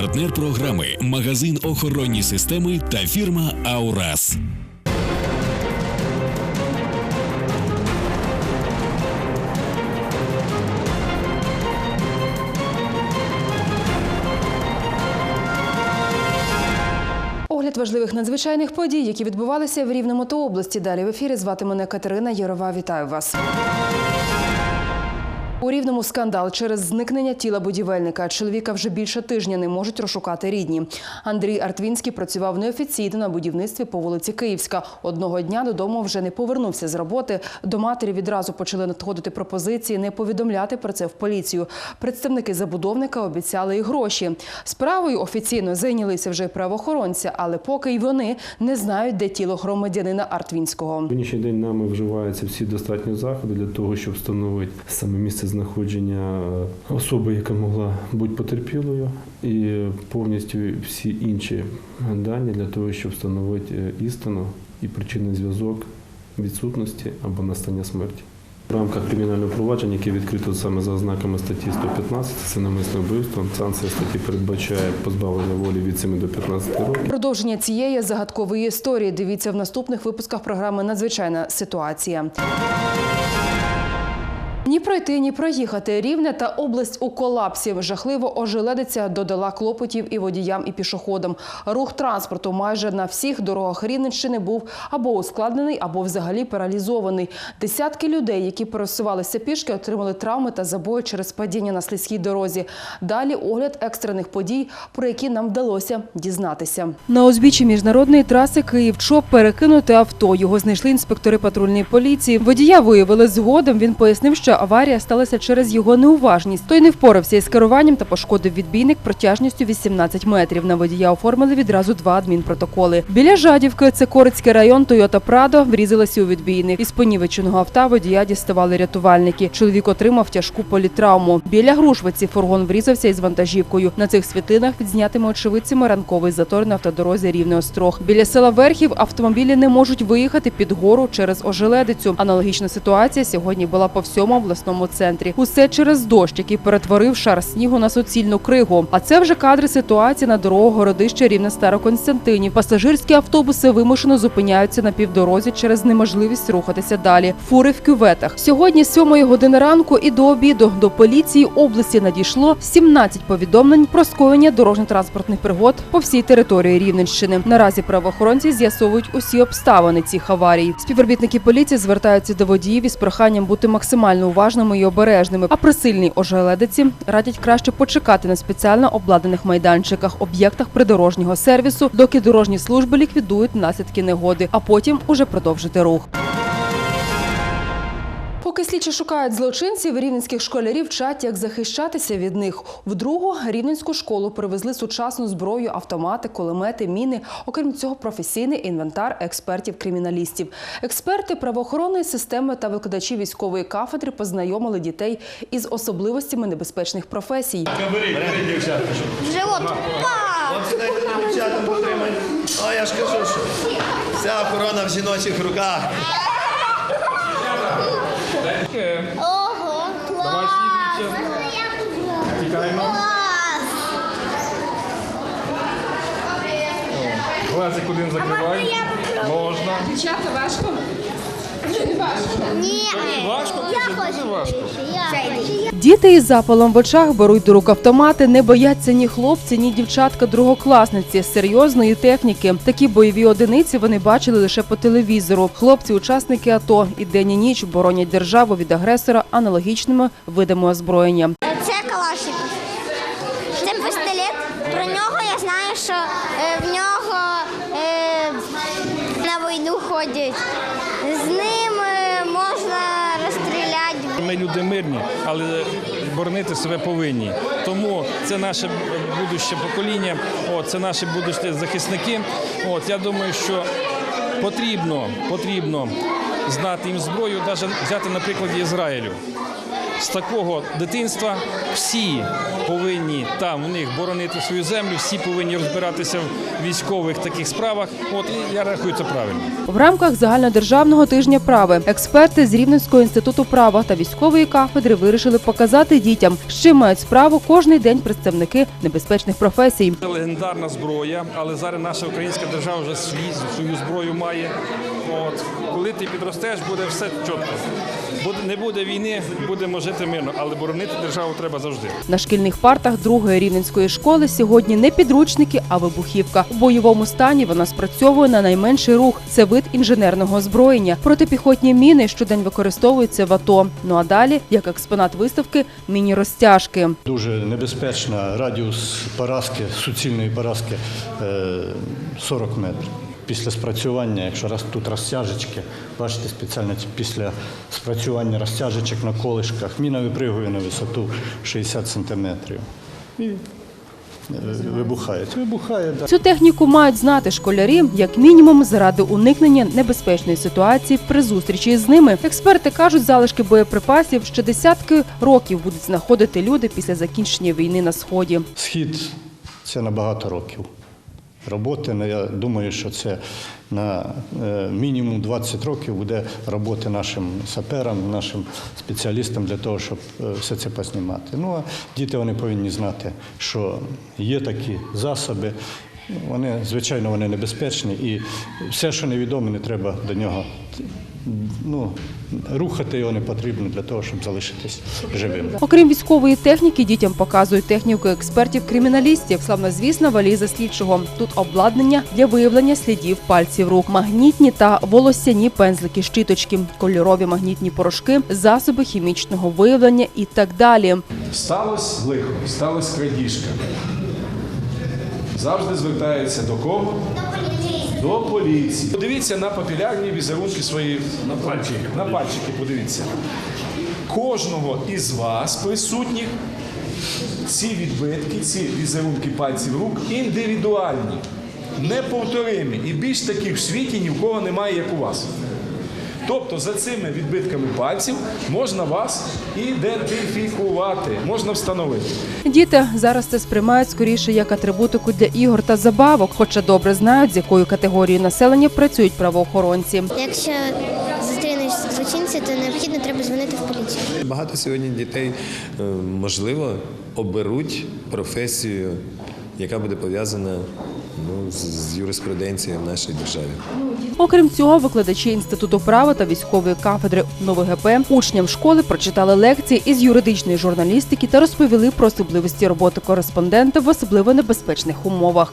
Партнер програми магазин охоронні системи та фірма Аурас. Огляд важливих надзвичайних подій, які відбувалися в Рівному та області. Далі в ефірі звати мене Катерина Єрова. Вітаю вас. У рівному скандал через зникнення тіла будівельника. Чоловіка вже більше тижня не можуть розшукати рідні. Андрій Артвінський працював неофіційно на будівництві по вулиці Київська. Одного дня додому вже не повернувся з роботи. До матері відразу почали надходити пропозиції не повідомляти про це в поліцію. Представники забудовника обіцяли і гроші. Справою офіційно зайнялися вже правоохоронці, але поки й вони не знають, де тіло громадянина Артвінського. Сьогоднішній день нами вживаються всі достатні заходи для того, щоб встановити саме місце знаходження е, особи, яка могла бути потерпілою, і повністю всі інші дані для того, щоб встановити е, істину і причинний зв'язок відсутності або настання смерті. В рамках кримінального провадження, яке відкрито саме за ознаками статті 115, це навмисне вбивство. Санкція статті передбачає позбавлення волі від 7 до 15 років. Продовження цієї загадкової історії дивіться в наступних випусках програми Надзвичайна ситуація. Ні пройти, ні проїхати. Рівне та область у колапсі. Жахливо ожеледиця додала клопотів і водіям, і пішоходам. Рух транспорту майже на всіх дорогах Рівненщини був або ускладнений, або взагалі паралізований. Десятки людей, які пересувалися пішки, отримали травми та забої через падіння на слизькій дорозі. Далі огляд екстрених подій, про які нам вдалося дізнатися. На узбіччі міжнародної траси Київ-Чоп перекинути авто. Його знайшли інспектори патрульної поліції. Водія виявили згодом. Він пояснив, що аварія сталася через його неуважність. Той не впорався із керуванням та пошкодив відбійник протяжністю 18 метрів. На водія оформили відразу два адмінпротоколи. Біля Жадівки, це Корицький район, Тойота Прадо врізалася у відбійник. Із понівеченого авто водія діставали рятувальники. Чоловік отримав тяжку політравму. Біля Грушвиці фургон врізався із вантажівкою. На цих світлинах відзнятими очевидцями ранковий затор на автодорозі Рівне Острог. Біля села Верхів автомобілі не можуть виїхати під гору через ожеледицю. Аналогічна ситуація сьогодні була по всьому обласному центрі. Усе через дощ, який перетворив шар снігу на суцільну кригу. А це вже кадри ситуації на дорогу городища Рівне Староконстантинів. Пасажирські автобуси вимушено зупиняються на півдорозі через неможливість рухатися далі. Фури в кюветах. Сьогодні з 7 години ранку і до обіду до поліції області надійшло 17 повідомлень про скоєння дорожньо-транспортних пригод по всій території Рівненщини. Наразі правоохоронці з'ясовують усі обставини цих аварій. Співробітники поліції звертаються до водіїв із проханням бути максимально уважними і обережними. А при сильній ожеледиці радять краще почекати на спеціально обладнаних майданчиках, об'єктах придорожнього сервісу, доки дорожні служби ліквідують наслідки негоди, а потім уже продовжити рух. Поки слідчі шукають злочинців, рівненських школярів вчать, як захищатися від них. В другу рівненську школу привезли сучасну зброю, автомати, кулемети, міни. Окрім цього, професійний інвентар експертів-криміналістів. Експерти правоохоронної системи та викладачі військової кафедри познайомили дітей із особливостями небезпечних професій. Бери, бери, дівчатка, Живот. О, я ж кажу, що вся охорона в жіночих руках. Ого, клас! Клас! Глазик один закривай. Можна. Дівчата, важко? Ні, Важко, я хочу важко. Діти із запалом в очах беруть до рук автомати, не бояться ні хлопці, ні дівчатка другокласниці серйозної техніки. Такі бойові одиниці вони бачили лише по телевізору. Хлопці, учасники АТО і день і ніч боронять державу від агресора аналогічними видами озброєння. Це Калашников. Це пістолет. Про нього я знаю, що е, в нього е, на війну ходять. З ним е, можна розстріляти. Ми люди мирні, але боронити себе повинні. Тому це наше будуще покоління, це наші будущі захисники. От, я думаю, що потрібно, потрібно знати їм зброю, навіть взяти на прикладі Ізраїлю. З такого дитинства всі повинні там у них боронити свою землю, всі повинні розбиратися в військових таких справах. От і я рахую це правильно. В рамках загальнодержавного тижня права експерти з Рівненського інституту права та військової кафедри вирішили показати дітям, з чим мають справу кожний день представники небезпечних професій. Це легендарна зброя, але зараз наша українська держава вже свій, свою зброю має. От коли ти підростеш, буде все чітко. Буде не буде війни, будемо жити мирно, але боронити державу треба завжди. На шкільних партах другої рівненської школи сьогодні не підручники, а вибухівка. У бойовому стані вона спрацьовує на найменший рух. Це вид інженерного озброєння. Протипіхотні міни щодень використовуються в АТО. Ну а далі, як експонат виставки, міні-розтяжки. Дуже небезпечна радіус поразки, суцільної поразки е, 40 метрів. Після спрацювання, якщо раз тут розтяжечки, бачите, спеціально після спрацювання розтяжечок на колишках, міна випригує на висоту 60 сантиметрів. І е, вибухає. Вибухає, да. Цю техніку мають знати школярі, як мінімум, заради уникнення небезпечної ситуації при зустрічі з ними. Експерти кажуть, залишки боєприпасів ще десятки років будуть знаходити люди після закінчення війни на сході. Схід це на багато років роботи. Ну, Я думаю, що це на е, мінімум 20 років буде роботи нашим саперам, нашим спеціалістам для того, щоб е, все це поснімати. Ну а діти вони повинні знати, що є такі засоби. Вони, звичайно, вони небезпечні, і все, що невідоме, не треба до нього ну, рухати його не потрібно для того, щоб залишитись живим. Окрім військової техніки, дітям показують техніку експертів-криміналістів. Славнозвісна валіза слідчого. Тут обладнання для виявлення слідів пальців рук, магнітні та волосяні пензлики, щиточки, кольорові магнітні порошки, засоби хімічного виявлення і так далі. Сталося лихо, сталося крадіжка. Завжди звертається до кого? До поліції. Подивіться на папілярні візерунки свої на пальчики. На пальчики подивіться. Кожного із вас, присутніх, ці відбитки, ці візерунки пальців рук індивідуальні, неповторимі. І більш таких в світі ні в кого немає, як у вас. Тобто за цими відбитками пальців можна вас ідентифікувати, можна встановити. Діти зараз це сприймають скоріше як атрибутику для ігор та забавок, хоча добре знають, з якою категорією населення працюють правоохоронці. Якщо зустрінеш злочинця, то необхідно треба дзвонити в поліцію. Багато сьогодні дітей, е, можливо, оберуть професію, яка буде пов'язана ну, з- юриспруденцією в нашій державі. Окрім цього, викладачі інституту права та військової кафедри НовГП учням школи прочитали лекції із юридичної журналістики та розповіли про особливості роботи кореспондента в особливо небезпечних умовах.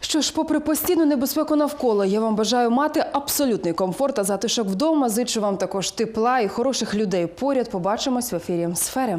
Що ж, попри постійну небезпеку навколо, я вам бажаю мати абсолютний комфорт та затишок вдома. Зичу вам також тепла і хороших людей. Поряд побачимось в ефірі сфери.